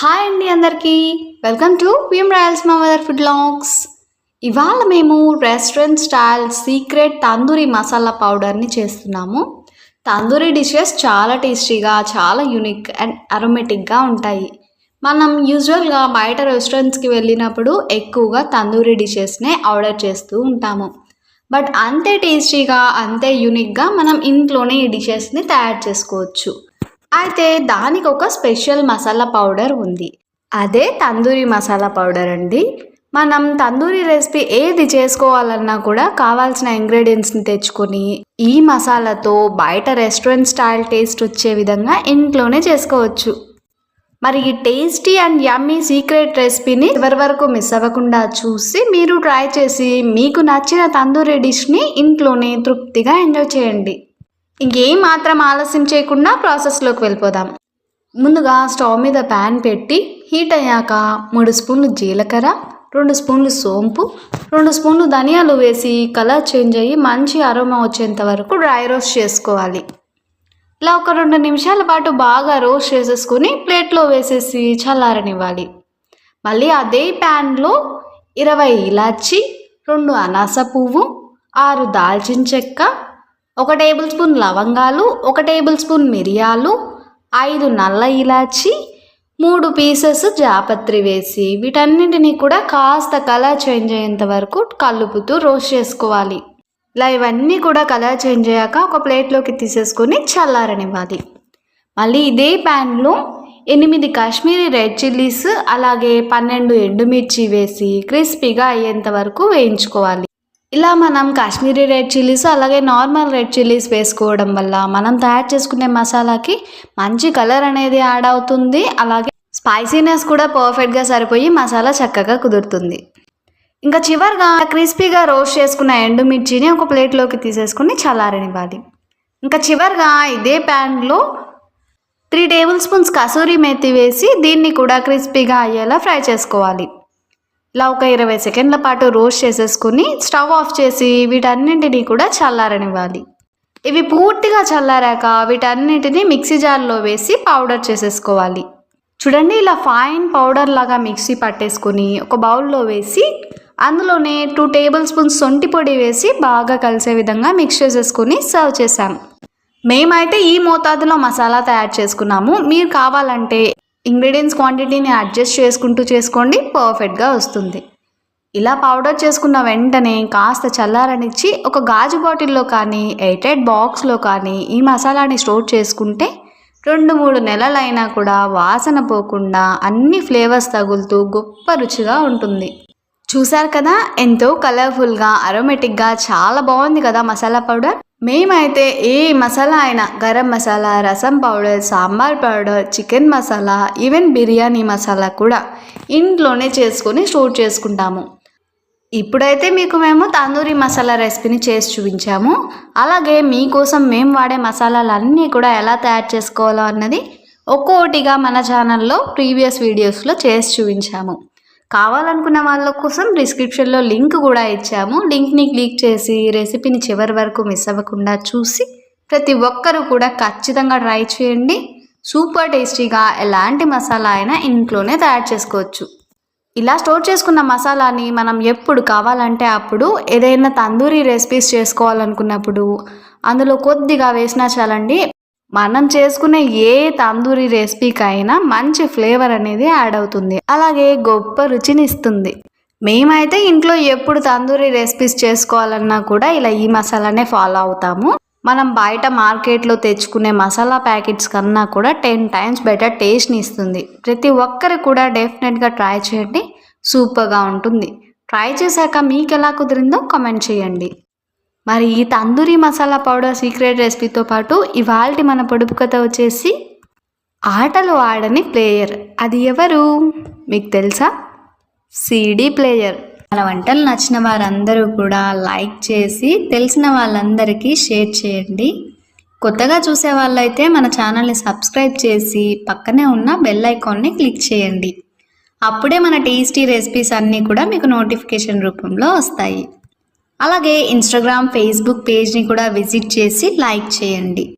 Hi అండి అందరికీ. Welcome to V M royals మా మదర్ ఫుడ్ లాగ్స్ ఇవాళ మేము restaurant style secret tandoori masala పౌడర్ని చేస్తున్నాము. తందూరి డిషెస్ చాలా టేస్టీగా చాలా యూనిక్ అండ్ అరోమెటిక్గా ఉంటాయి. మనం యూజువల్గా బయట రెస్టారెంట్స్కి వెళ్ళినప్పుడు ఎక్కువగా తందూరి డిషెస్నే ఆర్డర్ చేస్తూ ఉంటాము. బట్ అంతే టేస్టీగా అంతే యూనిక్గా మనం ఇంట్లోనే ఈ డిషెస్ని తయారు చేసుకోవచ్చు. అయితే దానికి ఒక స్పెషల్ మసాలా పౌడర్ ఉంది. అదే తందూరి మసాలా పౌడర్ అండి. మనం తందూరి రెసిపీ ఏది చేసుకోవాలన్నా కూడా కావాల్సిన ఇంగ్రీడియంట్స్ని తెచ్చుకొని ఈ మసాలాతో బయట రెస్టారెంట్ స్టైల్ టేస్ట్ వచ్చే విధంగా ఇంట్లోనే చేసుకోవచ్చు. మరి ఈ టేస్టీ అండ్ యమ్మీ సీక్రెట్ రెసిపీని ఎవరి వరకు మిస్ అవ్వకుండా చూసి మీరు ట్రై చేసి మీకు నచ్చిన తందూరి డిష్ని ఇంట్లోనే తృప్తిగా ఎంజాయ్ చేయండి. ఇంకేం మాత్రం ఆలస్యం చేయకుండా ప్రాసెస్లోకి వెళ్ళిపోదాం. ముందుగా స్టవ్ మీద ప్యాన్ పెట్టి హీట్ అయ్యాక మూడు స్పూన్లు జీలకర్ర రెండు స్పూన్లు సోంపు రెండు స్పూన్లు ధనియాలు వేసి కలర్ చేంజ్ అయ్యి మంచి అరోమా వచ్చేంత వరకు డ్రై రోస్ట్ చేసుకోవాలి. ఇలా ఒక రెండు నిమిషాల పాటు బాగా రోస్ట్ చేసేసుకుని ప్లేట్లో వేసేసి చల్లారనివ్వాలి. మళ్ళీ అదే ప్యాన్లో ఇరవై ఇలాచి రెండు అనాస పువ్వు ఆరు దాల్చిన చెక్క ఒక టేబుల్ స్పూన్ లవంగాలు ఒక టేబుల్ స్పూన్ మిరియాలు ఐదు నల్ల ఇలాచి మూడు పీసెస్ జాపత్రి వేసి వీటన్నింటినీ కూడా కాస్త కలర్ చేంజ్ అయ్యేంత వరకు కలుపుతూ రోస్ట్ చేసుకోవాలి. ఇలా ఇవన్నీ కూడా కలర్ చేంజ్ అయ్యాక ఒక ప్లేట్లోకి తీసేసుకొని చల్లారనివ్వాలి. మళ్ళీ ఇదే ప్యాన్లో ఎనిమిది కాశ్మీరీ రెడ్ చిల్లీస్ అలాగే పన్నెండు ఎండుమిర్చి వేసి క్రిస్పీగా అయ్యేంత వరకు వేయించుకోవాలి. ఇలా మనం కాశ్మీరీ రెడ్ చిల్లీస్ అలాగే నార్మల్ రెడ్ చిల్లీస్ వేసుకోవడం వల్ల మనం తయారు చేసుకునే మసాలాకి మంచి కలర్ అనేది యాడ్ అవుతుంది. అలాగే స్పైసీనెస్ కూడా పర్ఫెక్ట్గా సరిపోయి మసాలా చక్కగా కుదురుతుంది. ఇంకా చివరిగా క్రిస్పీగా రోస్ట్ చేసుకున్న ఎండుమిర్చిని ఒక ప్లేట్లోకి తీసేసుకుని చల్లారనివ్వాలి. ఇంకా చివరిగా ఇదే ప్యాన్లో three table spoons kasuri methi వేసి దీన్ని కూడా క్రిస్పీగా అయ్యేలా ఫ్రై చేసుకోవాలి. ఇలా ఒక ఇరవై సెకండ్ల పాటు రోస్ట్ చేసేసుకుని స్టవ్ ఆఫ్ చేసి వీటన్నింటినీ కూడా చల్లారనివ్వాలి. ఇవి పూర్తిగా చల్లారాక వీటన్నిటిని మిక్సీ జార్లో వేసి పౌడర్ చేసేసుకోవాలి. చూడండి ఇలా ఫైన్ పౌడర్ లాగా మిక్సీ పట్టేసుకొని ఒక బౌల్లో వేసి అందులోనే టూ టేబుల్ స్పూన్స్ సొంటి పొడి వేసి బాగా కలిసే విధంగా మిక్స్ చేసేసుకొని సర్వ్ చేసాం మేమైతే ఈ మోతాదులో మసాలా తయారు చేసుకున్నాము. మీరు కావాలంటే ఇంగ్రీడియంట్స్ క్వాంటిటీని అడ్జస్ట్ చేసుకుంటూ చేసుకోండి పర్ఫెక్ట్గా వస్తుంది. ఇలా పౌడర్ చేసుకున్న వెంటనే కాస్త చల్లారనిచ్చి ఒక గాజు బాటిల్లో కానీ ఎయిటెడ్ బాక్స్లో కానీ ఈ మసాలాని స్టోర్ చేసుకుంటే రెండు మూడు నెలలైనా కూడా వాసన పోకుండా అన్ని ఫ్లేవర్స్ తగులుతూ గొప్ప రుచిగా ఉంటుంది. చూసారు కదా? ఎంతో కలర్ఫుల్గా అరోమెటిక్గా చాలా బాగుంది కదా మసాలా పౌడర్? మేమైతే ఏ మసాలా అయినా garam masala rasam powder sambar powder chicken masala even biryani masala కూడా ఇంట్లోనే చేసుకొని స్టోర్ చేసుకుంటాము. ఇప్పుడైతే మీకు మేము తందూరి మసాలా రెసిపీని చేసి చూపించాము. అలాగే మీకోసం మేము వాడే మసాలాలన్నీ కూడా ఎలా తయారు చేసుకోవాలో అన్నది ఒక్కొక్కటిగా మన ఛానల్లో ప్రీవియస్ వీడియోస్లో చేసి చూపించాము. కావాలనుకున్న వాళ్ళ కోసం డిస్క్రిప్షన్లో లింక్ కూడా ఇచ్చాము. లింక్ని క్లిక్ చేసి రెసిపీని చివరి వరకు మిస్ అవ్వకుండా చూసి ప్రతి ఒక్కరూ కూడా ఖచ్చితంగా ట్రై చేయండి. సూపర్ టేస్టీగా ఎలాంటి మసాలా అయినా ఇంట్లోనే తయారు చేసుకోవచ్చు. ఇలా స్టోర్ చేసుకున్న మసాలాని మనం ఎప్పుడు కావాలంటే అప్పుడు ఏదైనా తందూరి రెసిపీస్ చేసుకోవాలనుకున్నప్పుడు అందులో కొద్దిగా వేసినా చాలండి. మనం చేసుకునే ఏ తందూరి రెసిపీకైనా మంచి ఫ్లేవర్ అనేది యాడ్ అవుతుంది. అలాగే గొప్ప రుచిని ఇస్తుంది. మేమైతే ఇంట్లో ఎప్పుడు తందూరి రెసిపీస్ చేసుకోవాలన్నా కూడా ఇలా ఈ మసాలానే ఫాలో అవుతాము. మనం బయట మార్కెట్లో తెచ్చుకునే మసాలా ప్యాకెట్స్ కన్నా కూడా టెన్ టైమ్స్ బెటర్ టేస్ట్ని ఇస్తుంది. ప్రతి ఒక్కరు కూడా డెఫినెట్గా ట్రై చేయండి. సూపర్గా ఉంటుంది. ట్రై చేశాక మీకు ఎలా కుదిరిందో కమెంట్ చేయండి. మరి ఈ తందూరి మసాలా పౌడర్ సీక్రెట్ రెసిపీతో పాటు ఇవాళ మన పొడుపు కథ వచ్చేసి ఆటలు ఆడని ప్లేయర్. అది ఎవరు? మీకు తెలుసా? CD player. మన వంటలు నచ్చిన వారందరూ కూడా లైక్ చేసి తెలిసిన వాళ్ళందరికీ షేర్ చేయండి. కొత్తగా చూసే వాళ్ళైతే మన ఛానల్ని సబ్స్క్రైబ్ చేసి పక్కనే ఉన్న బెల్ ఐకాన్ని క్లిక్ చేయండి. అప్పుడే మన టేస్టీ రెసిపీస్ అన్నీ కూడా మీకు నోటిఫికేషన్ రూపంలో వస్తాయి. అలాగే ఇన్స్టాగ్రామ్ ఫేస్బుక్ పేజ్ని కూడా విజిట్ చేసి లైక్ చేయండి.